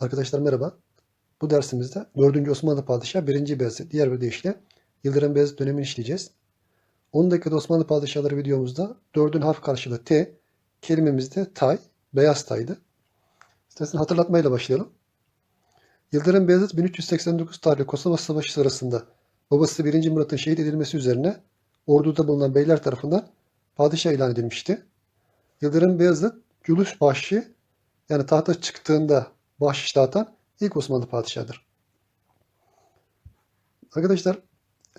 Arkadaşlar merhaba. Bu dersimizde 4. Osmanlı Padişahı 1. Beyazıt, diğer bir deyişle Yıldırım Beyazıt dönemini işleyeceğiz. 10 dakikada Osmanlı Padişahları videomuzda 4'ün harf karşılığı T, kelimemiz de tay, beyaz taydı. İstersen hatırlatmayla başlayalım. Yıldırım Beyazıt 1389 tarihli Kosova Savaşı sırasında babası 1. Murat'ın şehit edilmesi üzerine orduda bulunan beyler tarafından padişah ilan edilmişti. Yıldırım Beyazıt, Culuş Bahşi yani tahta çıktığında bahşiş dağıtan ilk Osmanlı padişahıdır. Arkadaşlar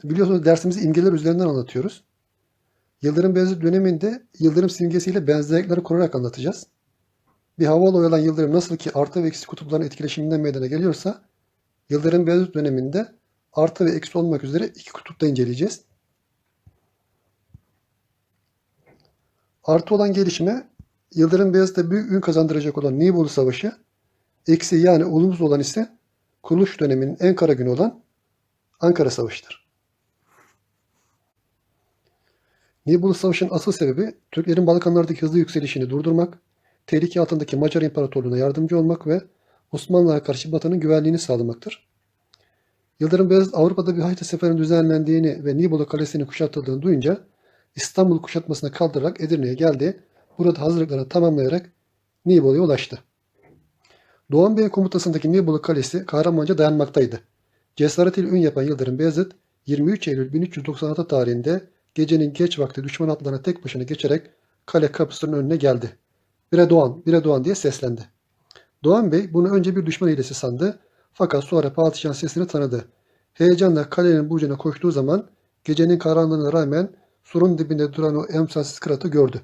biliyorsunuz dersimizi imgeler üzerinden anlatıyoruz. Yıldırım Beyazıt döneminde yıldırım simgesiyle benzerlikleri kurarak anlatacağız. Bir havalı olan yıldırım nasıl ki artı ve eksi kutupların etkileşiminden meydana geliyorsa Yıldırım Beyazıt döneminde artı ve eksi olmak üzere iki kutupta inceleyeceğiz. Artı olan gelişime Yıldırım Beyazıt'a büyük ün kazandıracak olan Nibolu Savaşı, eksi yani olumsuz olan ise kuruluş döneminin en kara günü olan Ankara Savaşı'dır. Nibolu Savaşı'nın asıl sebebi Türklerin Balkanlardaki hızlı yükselişini durdurmak, tehlike altındaki Macar İmparatorluğu'na yardımcı olmak ve Osmanlı'ya karşı Batı'nın güvenliğini sağlamaktır. Yıldırım Beyazıt Avrupa'da bir Haçlı seferin düzenlendiğini ve Nibolu Kalesi'nin kuşatıldığını duyunca İstanbul kuşatmasına kaldırarak Edirne'ye geldi. Burada hazırlıklarını tamamlayarak Nibolu'ya ulaştı. Doğan Bey komutasındaki Nibolu Kalesi kahramanca dayanmaktaydı. Cesaretiyle ün yapan Yıldırım Beyazıt 23 Eylül 1396 tarihinde gecenin geç vakti düşman atlarına tek başına geçerek kale kapısının önüne geldi. Bire Doğan, bire Doğan diye seslendi. Doğan Bey bunu önce bir düşman hilesi sandı fakat sonra padişahın sesini tanıdı. Heyecanla kalenin burcuna koştuğu zaman gecenin karanlığına rağmen surun dibinde duran o emsalsiz kıratı gördü.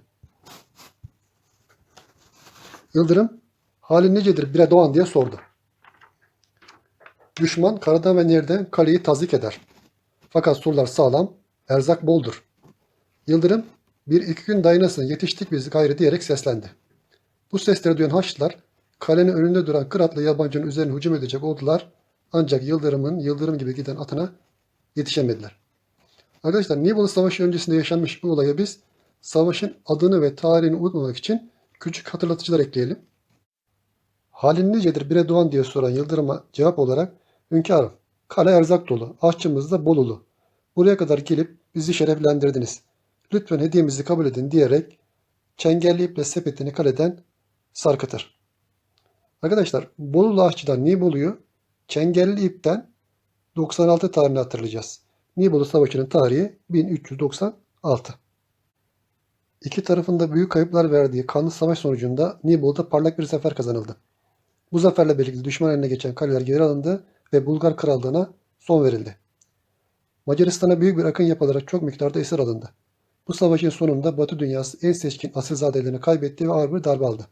Yıldırım, halin nicedir bire Doğan diye sordu. Düşman karadan ve nereden kaleyi tazik eder. Fakat surlar sağlam, erzak boldur. Yıldırım, bir iki gün dayanasın yetiştik biz gayrı diyerek seslendi. Bu sesleri duyan Haçlılar, kalenin önünde duran Kıratlı yabancının üzerine hücum edecek oldular. Ancak Yıldırım'ın yıldırım gibi giden atına yetişemediler. Arkadaşlar Nibolu Savaşı öncesinde yaşanmış bu olaya biz savaşın adını ve tarihini unutmamak için küçük hatırlatıcılar ekleyelim. Halin nicedir bire doğan diye soran Yıldırım'a cevap olarak Hünkârım, kale erzak dolu, ahçımız da bolulu. Buraya kadar gelip bizi şereflendirdiniz. Lütfen hediyemizi kabul edin diyerek çengelli iple sepetini kaleden sarkıtır. Arkadaşlar Bolulu ahçıdan Nibolu'yu çengelli ipten 96 tarihini hatırlayacağız. Nibolu Savaşı'nın tarihi 1396. İki tarafında büyük kayıplar verdiği kanlı savaş sonucunda Nibolu'da parlak bir zafer kazanıldı. Bu zaferle birlikte düşman eline geçen kaleler geri alındı ve Bulgar Krallığı'na son verildi. Macaristan'a büyük bir akın yapılarak çok miktarda esir alındı. Bu savaşın sonunda Batı dünyası en seçkin asilzadelerini kaybetti ve ağır bir darbe aldı.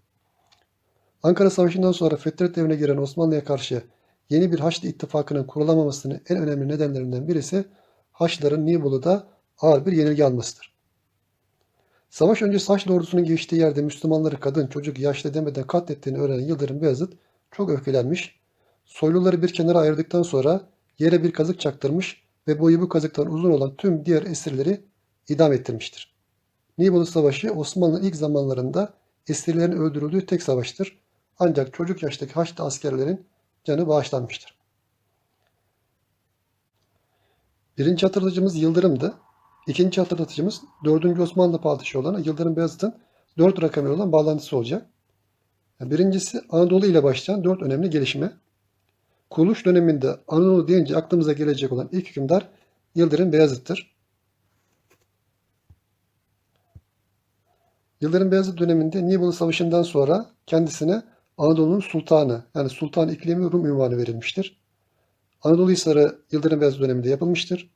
Ankara Savaşı'ndan sonra Fetret devrine giren Osmanlı'ya karşı yeni bir Haçlı ittifakının kurulamamasının en önemli nedenlerinden birisi Haçlıların Nibolu'da ağır bir yenilgi almasıdır. Savaş öncesi Haçlı ordusunun geçtiği yerde Müslümanları kadın, çocuk, yaşlı demeden katlettiğini öğrenen Yıldırım Beyazıt çok öfkelenmiş. Soyluları bir kenara ayırdıktan sonra yere bir kazık çaktırmış ve boyu bu kazıktan uzun olan tüm diğer esirleri idam ettirmiştir. Nibolu Savaşı Osmanlı ilk zamanlarında esirlerin öldürüldüğü tek savaştır. Ancak çocuk yaştaki Haçlı askerlerin canı bağışlanmıştır. Birinci hatırlatıcımız Yıldırım'dı. İkinci hatırlatıcımız 4. Osmanlı padişahı olan Yıldırım Beyazıt'ın 4 rakamı olan bağlantısı olacak. Birincisi Anadolu ile başlayan 4 önemli gelişme. Kuruluş döneminde Anadolu deyince aklımıza gelecek olan ilk hükümdar Yıldırım Beyazıt'tır. Yıldırım Beyazıt döneminde Nibolu Savaşı'ndan sonra kendisine Anadolu'nun sultanı yani Sultan İklimi Rum ünvanı verilmiştir. Anadolu Hisarı Yıldırım Beyazıt döneminde yapılmıştır.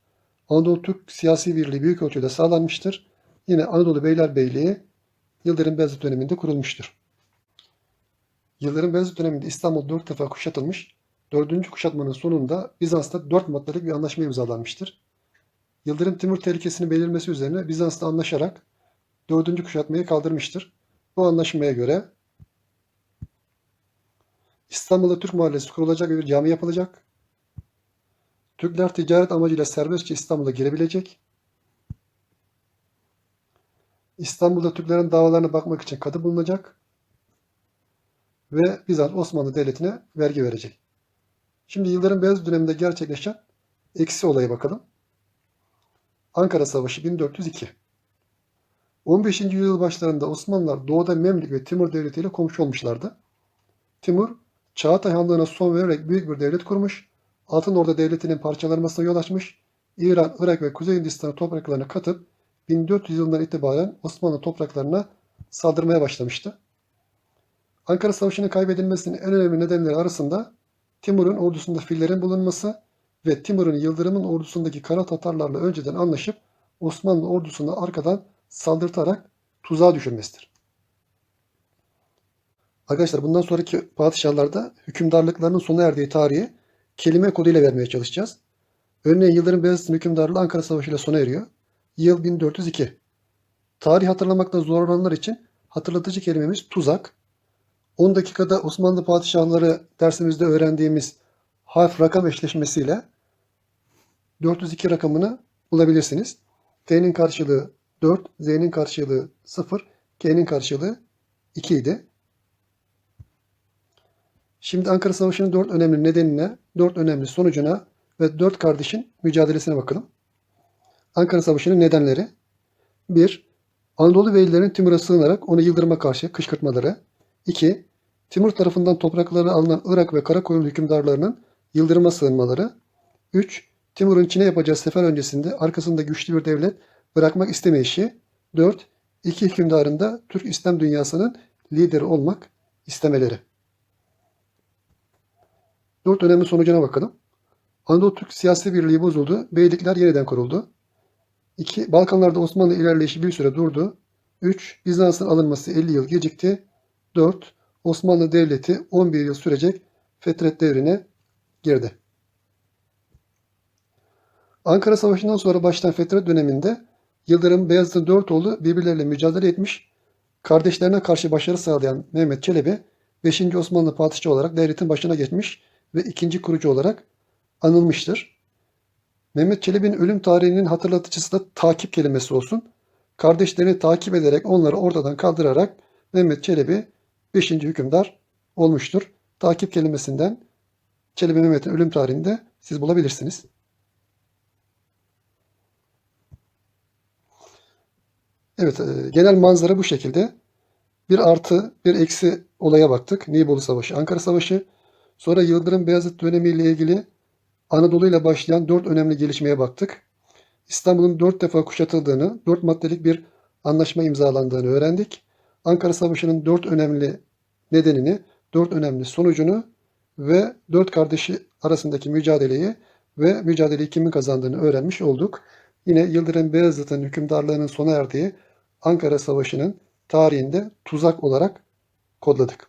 Anadolu Türk siyasi birliği büyük ölçüde sağlanmıştır. Yine Anadolu Beylerbeyliği Yıldırım Beyazıt döneminde kurulmuştur. Yıldırım Beyazıt döneminde İstanbul dört defa kuşatılmış. Dördüncü kuşatmanın sonunda Bizans'ta dört maddelik bir anlaşma imzalanmıştır. Yıldırım Timur tehlikesinin belirmesi üzerine Bizans'ta anlaşarak dördüncü kuşatmayı kaldırmıştır. Bu anlaşmaya göre İstanbul'da Türk mahallesi kurulacak ve bir cami yapılacak. Türkler ticaret amacıyla serbestçe İstanbul'a girebilecek. İstanbul'da Türklerin davalarına bakmak için kadı bulunacak. Ve Bizans Osmanlı Devleti'ne vergi verecek. Şimdi Yıldırım Beyazıt döneminde gerçekleşen eksi olaya bakalım. Ankara Savaşı 1402. 15. yüzyıl başlarında Osmanlılar doğuda Memlük ve Timur Devleti ile komşu olmuşlardı. Timur, Çağatay Hanlığı'na son vererek büyük bir devlet kurmuş, Altın Orda Devleti'nin parçalanmasına yol açmış, İran, Irak ve Kuzey Hindistan topraklarına katıp 1400 yılından itibaren Osmanlı topraklarına saldırmaya başlamıştı. Ankara Savaşı'nın kaybedilmesinin en önemli nedenleri arasında Timur'un ordusunda fillerin bulunması ve Timur'un Yıldırım'ın ordusundaki kara Tatarlarla önceden anlaşıp Osmanlı ordusunu arkadan saldırtarak tuzağa düşürmesidir. Arkadaşlar bundan sonraki padişahlarda hükümdarlıklarının sona erdiği tarihi kelime koduyla vermeye çalışacağız. Örneğin Yıldırım Beyazıt'ın hükümdarlığı Ankara Savaşı ile sona eriyor. Yıl 1402. Tarih hatırlamakta zorlananlar için hatırlatıcı kelimemiz tuzak. 10 dakikada Osmanlı padişahları dersimizde öğrendiğimiz harf rakam eşleşmesiyle 402 rakamını bulabilirsiniz. T'nin karşılığı 4, Z'nin karşılığı 0, K'nin karşılığı 2 idi. Şimdi Ankara Savaşı'nın 4 önemli nedenine, 4 önemli sonucuna ve 4 kardeşin mücadelesine bakalım. Ankara Savaşı'nın nedenleri 1. Anadolu beylerin Timur'a sığınarak onu Yıldırım'a karşı kışkırtmaları. 2. Timur tarafından toprakları alınan Irak ve Karakoyun hükümdarlarının Yıldırım'a sığınmaları. 3. Timur'un Çin'e yapacağı sefer öncesinde arkasında güçlü bir devlet bırakmak istemeyişi. 4. İki hükümdarın da Türk İslam dünyasının lideri olmak istemeleri. Dört önemli sonucuna bakalım. Anadolu Türk siyasi birliği bozuldu. Beylikler yeniden kuruldu. 2. Balkanlarda Osmanlı ilerleyişi bir süre durdu. 3. Bizans'ın alınması 50 yıl gecikti. 4. Osmanlı Devleti 11 yıl sürecek fetret devrine girdi. Ankara Savaşı'ndan sonra başlayan fetret döneminde Yıldırım Beyazıt'ın dört oğlu birbirleriyle mücadele etmiş, kardeşlerine karşı başarı sağlayan Mehmet Çelebi 5. Osmanlı padişahı olarak devletin başına geçmiş ve ikinci kurucu olarak anılmıştır. Mehmet Çelebi'nin ölüm tarihinin hatırlatıcısı da takip kelimesi olsun. Kardeşlerini takip ederek onları ortadan kaldırarak Mehmet Çelebi 5. hükümdar olmuştur. Takip kelimesinden Çelebi Mehmet'in ölüm tarihinde siz bulabilirsiniz. Evet, e, genel manzara bu şekilde. Bir artı, bir eksi olaya baktık. Nibolu Savaşı, Ankara Savaşı. Sonra Yıldırım Beyazıt dönemiyle ilgili Anadolu ile başlayan dört önemli gelişmeye baktık. İstanbul'un dört defa kuşatıldığını, dört maddelik bir anlaşma imzalandığını öğrendik. Ankara Savaşı'nın dört önemli nedenini, dört önemli sonucunu ve dört kardeşi arasındaki mücadeleyi ve mücadeleyi kimin kazandığını öğrenmiş olduk. Yine Yıldırım Beyazıt'ın hükümdarlığının sona erdiği Ankara Savaşı'nın tarihinde tuzak olarak kodladık.